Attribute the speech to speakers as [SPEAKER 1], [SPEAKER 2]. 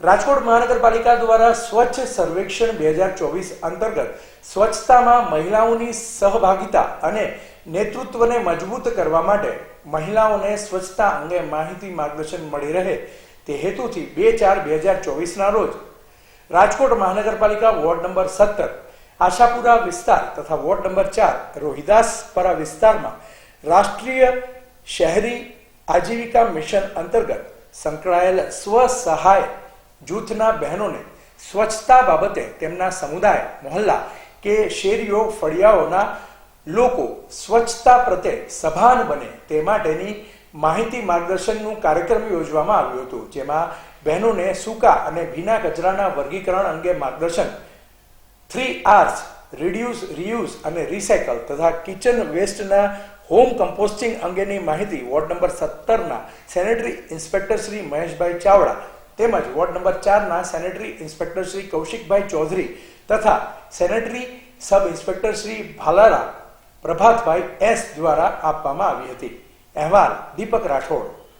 [SPEAKER 1] રાજકોટ મહાનગરપાલિકા દ્વારા સ્વચ્છ સર્વેક્ષણ બે હજાર ચોવીસ અંતર્ગત સ્વચ્છતામાં મહિલાઓની સહભાગિતા અને નેતૃત્વને મજબૂત કરવા માટે મહિલાઓને સ્વચ્છતા અંગે માહિતી માર્ગદર્શન મળી રહે તે હેતુથી બે ચાર બે હજાર ચોવીસના રોજ રાજકોટ મહાનગરપાલિકા વોર્ડ નંબર સત્તર, આશાપુરા વિસ્તાર તથા વોર્ડ નંબર ચાર, રોહિદાસપરા વિસ્તારમાં રાષ્ટ્રીય શહેરી આજીવિકા મિશન અંતર્ગત સંકળાયેલ સ્વ સહાય જૂથના બહેનોને સ્વચ્છતા બાબતે તેમના સમુદાય, મોહલ્લા કે શેરીઓ, ફળિયાઓના લોકો સ્વચ્છતા પ્રત્યે સભાન બને તે માટેની માહિતી માર્ગદર્શનનું કાર્યક્રમ યોજવામાં આવ્યું હતું, જેમાં બહેનોને સૂકા અને ભીના કચરાના વર્ગીકરણ અંગે માર્ગદર્શન થ્રી આર્સ રિડ્યુસ રિયુઝ અને રિસાયકલ તથા કિચન વેસ્ટના હોમ કમ્પોસ્ટિંગ અંગેની માહિતી વોર્ડ નંબર સત્તરના સેનેટરી ઇન્સ્પેક્ટર શ્રી મહેશભાઈ ચાવડા તેમજ વોર્ડ નંબર ચારના સેનેટરી ઇન્સ્પેક્ટર શ્રી કૌશિકભાઈ ચૌધરી તથા sanitary sub inspector Shri Bhalara Prabhatbhai S દ્વારા આપવામાં આવી હતી. અહેવાલ દીપક રાઠોડ.